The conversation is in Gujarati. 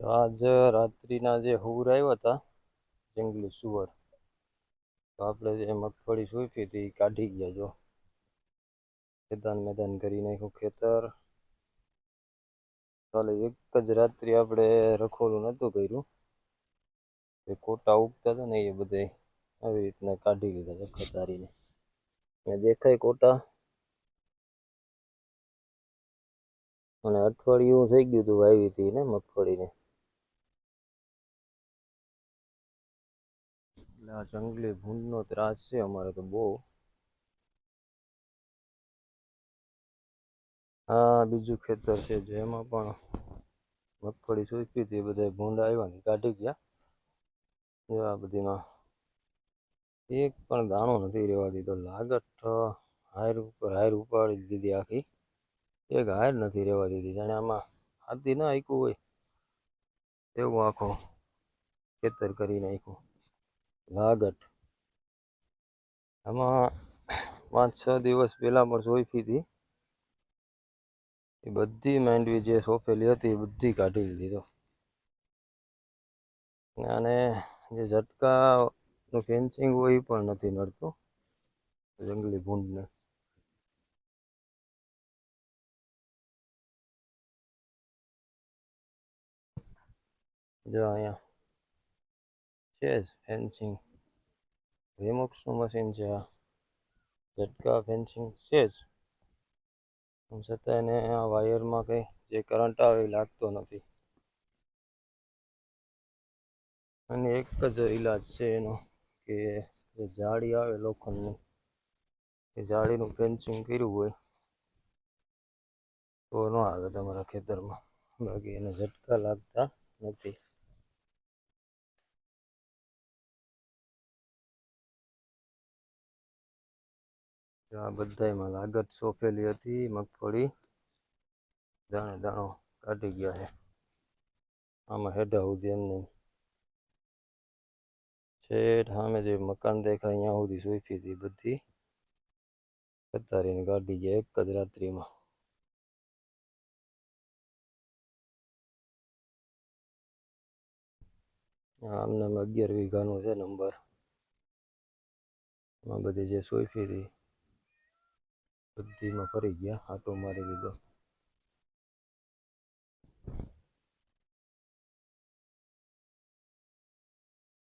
આજ રાત્રિના જે હુર આવ્યા હતા, જંગલી સુવર, તો આપણે જે મગફળી સૂફી હતી એ કાઢી ગયા જો. મેદાન મેદાન કરી નાખ્યું ખેતર. ચાલે એક જ રાત્રિ આપણે રખોલું નહોતું કર્યું. એ કોટા ઉગતા હતા ને એ બધે આવી રીતના કાઢી લીધા ખતારીને ને દેખાય કોટા. અને અઠવાડિયું થઈ ગયું હતું વાવી હતી ને મગફળીને. એટલે આ જંગલી ભૂંડનો ત્રાસ છે અમારે તો બહુ. હા, બીજું ખેતર છે જેમાં પણ મગફળી સૂકી હતી બધા ભૂંડ આવ્યા કાઢી ગયા. આ બધીમાં એક પણ દાણો નથી રહેવા દીધો. લાગટ હાયર ઉપર હાયર ઉપાડી દીધી આખી. એક હાયર નથી રહેવા દીધી. જાણે આમાં હાથી ના આખ્યું હોય. એવું આખો ખેતર કરી નાખ્યું. લાગટ આમાં પાંચ છ દિવસ પહેલાં પણ સોંપી હતી. એ બધી માંડવી જે સોંપેલી હતી એ બધી કાઢી લીધી તો. અને જે ઝટકાનું ફેન્સિંગ હોય એ પણ નથી નડતું. જંગલી ભૂંડને. જો અહીંયા છે જ ફેન્સિંગ રેમોક્સનું મશીન છે આ. ઝટકા ફેન્સિંગ છે જ. આમ છતાં એને આ વાયરમાં કંઈ જે કરંટ આવે એ લાગતો નથી. અને એક જ ઈલાજ છે એનો, કે જે જાળી આવે લોખંડની, એ જાળીનું ફેન્સિંગ કર્યું હોય, તો ન આવે તમારા ખેતરમાં. બાકી એને ઝટકા લાગતા નથી. આ બધાયમાં લાગત સોંપેલી હતી, મગફળી દાણે દાણો કાઢી ગયા છે. આમાં હેડા સુધી એમને છેઠ સામે જે મકાન દેખાય, અહીંયા સુધી સોંપી હતી બધી. કતારીને કાઢી ગયા એક જ રાત્રિમાં. આમને અગિયાર વીઘાનું છે નંબર. એમાં બધી જે સોંપી હતી બધીમાં ફરી ગયા આટો મારી દીધો